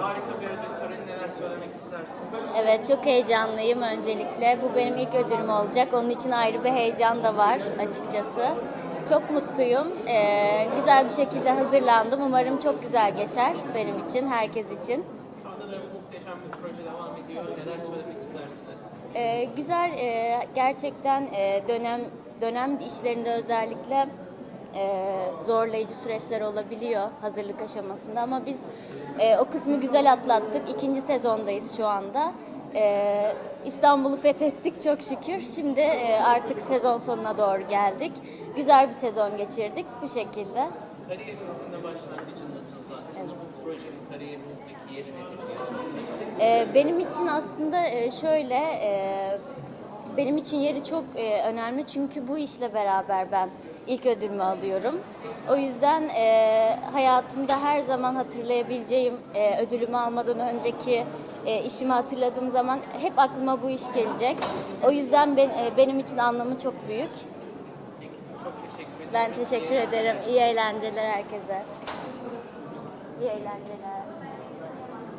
Harika bir ödül töreni neler söylemek istersiniz? Evet çok heyecanlıyım öncelikle. Bu benim ilk ödülüm olacak. Onun için ayrı bir heyecan da var açıkçası. Çok mutluyum. Ee, güzel bir şekilde hazırlandım. Umarım çok güzel geçer benim için, herkes için. Şu anda da muhteşem bir proje devam ediyor. Neler söylemek istersiniz? Ee, güzel, e, gerçekten e, dönem dönem işlerinde özellikle e, zorlayıcı süreçler olabiliyor hazırlık aşamasında ama biz e, o kısmı güzel atlattık. İkinci sezondayız şu anda. E, İstanbul'u fethettik çok şükür. Şimdi e, artık sezon sonuna doğru geldik. Güzel bir sezon geçirdik bu şekilde. Kariyerinizin de başlangıcındasınız aslında. Bu projenin kariyerinizdeki yeri nedir diye sorsak. Ee, benim için aslında e, şöyle, e, benim için yeri çok e, önemli çünkü bu işle beraber ben ilk ödülümü alıyorum. O yüzden e, hayatımda her zaman hatırlayabileceğim e, ödülümü almadan önceki e, işimi hatırladığım zaman hep aklıma bu iş gelecek. O yüzden ben, e, benim için anlamı çok büyük. Çok teşekkür ederim. Ben teşekkür ederim. İyi eğlenceler herkese. İyi eğlenceler.